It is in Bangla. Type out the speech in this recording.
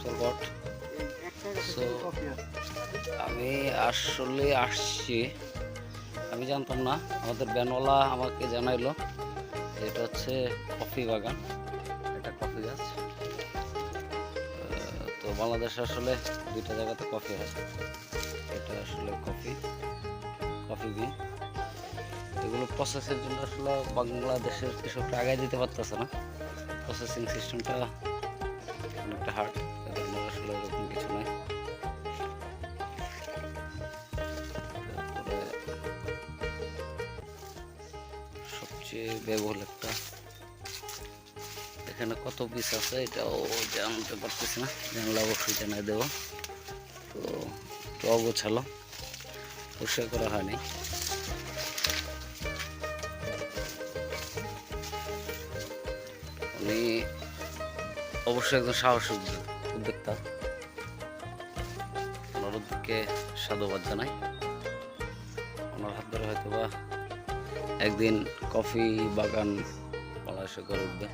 So, আমি আসলে আসছি। আমি জানতাম না আমাদের ব্যানওয়ালা আমাকে জানাইলো এটা হচ্ছে কফি বাগান এটা কফি গাছ। তো বাংলাদেশে আসলে দুইটা জায়গাতে কফি হয়। এটা আসলে কফি কফি বিন। এগুলো প্রসেসের জন্য আসলে বাংলাদেশের কৃষকরা আগায় দিতে পারতেছে না। প্রসেসিং সিস্টেমটা হার্ড এদের মধ্যে আসলে এরকম কিছু নাই। সবচেয়ে ব্যয়বহুল একটা, এখানে কত পিস আছে এটাও জানতে পারতেছি না, জানলে অবশ্যই জানাই দেবো। তো একটু অগোছালো পরিষ্কার করা হয়নি। উনি অবশ্যই একজন সাহসী উদ্যোক্তা। ওনার উদ্যোগকে সাধুবাদ জানাই। ওনার হাত ধরে হয়তো বা একদিন কফি বাগান বাংলাদেশে গড়ে উঠবে।